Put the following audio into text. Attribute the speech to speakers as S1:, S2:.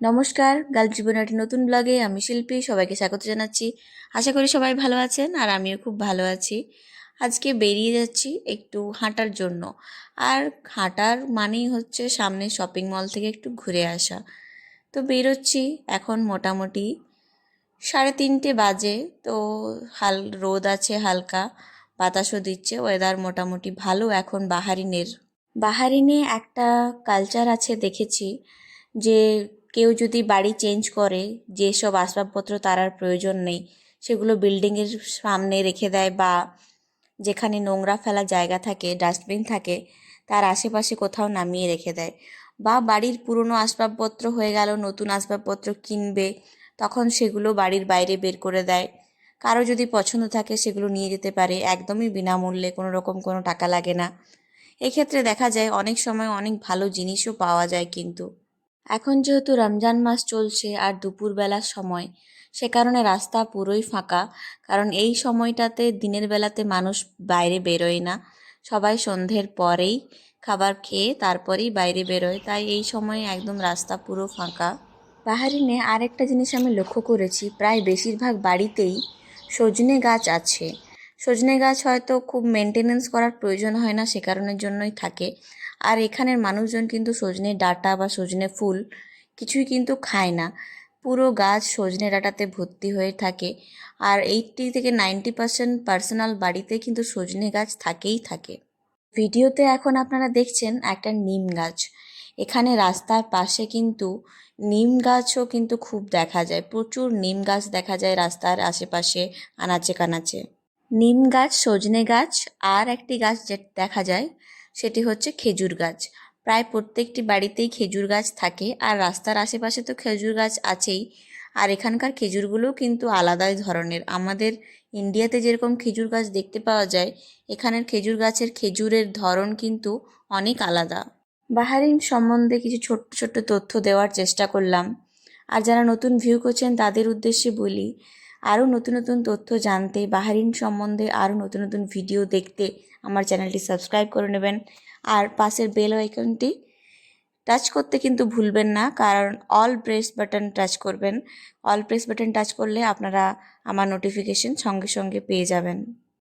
S1: নমস্কার গাল জীবনের একটি নতুন ব্লগে আমি শিল্পী, সবাইকে স্বাগত জানাচ্ছি। আশা করি সবাই ভালো আছেন আর আমিও খুব ভালো আছি। আজকে বেরিয়ে যাচ্ছি একটু হাঁটার জন্য। আর হাঁটার মানেই হচ্ছে সামনে শপিং মল থেকে একটু ঘুরে আসা। তো বেরোচ্ছি এখন মোটামুটি সাড়ে তিনটে বাজে। তো হাল, রোদ আছে হালকা, বাতাসও দিচ্ছে ওয়েদার মোটামুটি ভালো। এখন বাহারিনের, বাহারিনে একটা কালচার আছে দেখেছি যে কেউ যদি বাড়ি চেঞ্জ করে যেসব আসবাবপত্র তার আর প্রয়োজন নেই, সেগুলো বিল্ডিংয়ের সামনে রেখে দেয় বা যেখানে নোংরা ফেলা জায়গা থাকে ডাস্টবিন থাকে, তার আশেপাশে কোথাও নামিয়ে রেখে দেয়। বা বাড়ির পুরনো আসবাবপত্র হয়ে গেল, নতুন আসবাবপত্র কিনবে, তখন সেগুলো বাড়ির বাইরে বের করে দেয়। কারও যদি পছন্দ থাকে, সেগুলো নিয়ে যেতে পারে, একদমই বিনামূল্যে, কোনো রকম কোনো টাকা লাগে না। এক্ষেত্রে দেখা যায়, অনেক সময় অনেক ভালো জিনিসও পাওয়া যায় কিন্তু। এখন যেহেতু রমজান মাস চলছে আর দুপুরবেলার সময়, সে কারণে রাস্তা পুরোই ফাঁকা। কারণ এই সময়টাতে দিনের বেলাতে মানুষ বাইরে বেরোয় না। সবাই সন্ধ্যের পরেই খাবার খেয়ে তারপরেই বাইরে বেরোয়। তাই এই সময়ে একদম রাস্তা পুরো ফাঁকা। বাহারিনে আরেকটা জিনিস আমি লক্ষ্য করেছি, প্রায় বেশিরভাগ বাড়িতেই সজনে গাছ আছে। সজনে গাছ হয়তো খুব মেনটেনেন্স করার প্রয়োজন হয় না, সে কারণের জন্যই থাকে। আর এখানের মানুষজন কিন্তু সজনে ডাঁটা বা সজনে ফুল কিছুই কিন্তু খায় না। পুরো গাছ সজনে ডাঁটাতে ভর্তি হয়ে থাকে। আর এইটটি থেকে নাইনটি পার্সেন্ট পার্সোনাল বাড়িতে কিন্তু সজনে গাছ থাকেই থাকে। ভিডিওতে এখন আপনারা দেখছেন একটা নিম গাছ। এখানে রাস্তার পাশে কিন্তু নিম গাছও কিন্তু খুব দেখা যায়। প্রচুর নিম গাছ দেখা যায় রাস্তার আশেপাশে, আনাচে কানাচে। নিম গাছ, সজনে গাছ আর একটি গাছ দেখা যায় সেটি হচ্ছে খেজুর গাছ। প্রায় প্রত্যেকটি বাড়িতেই খেজুর গাছ থাকে আর রাস্তার আশেপাশে তো খেজুর গাছ আছেই। আর এখানকার খেজুরগুলোও কিন্তু আলাদাই ধরনের। আমাদের ইন্ডিয়াতে যেরকম খেজুর গাছ দেখতে পাওয়া যায়, এখানের খেজুর গাছের খেজুরের ধরন কিন্তু অনেক আলাদা। বাহারিন সম্বন্ধে কিছু ছোট্ট ছোট্ট তথ্য দেওয়ার চেষ্টা করলাম। আর যারা নতুন ভিউ করছেন তাদের উদ্দেশ্যে বলি আরও নতুন নতুন তথ্য জানতে, বাহারিন সম্বন্ধে আরও নতুন নতুন ভিডিও দেখতে আমার চ্যানেলটি সাবস্ক্রাইব করে নেবেন। আর পাশের বেল আইকনটি টাচ করতে কিন্তু ভুলবেন না, কারণ অল প্রেস বাটন টাচ করবেন। অল প্রেস বাটন টাচ করলে আপনারা আমার নোটিফিকেশন সঙ্গে সঙ্গে পেয়ে যাবেন।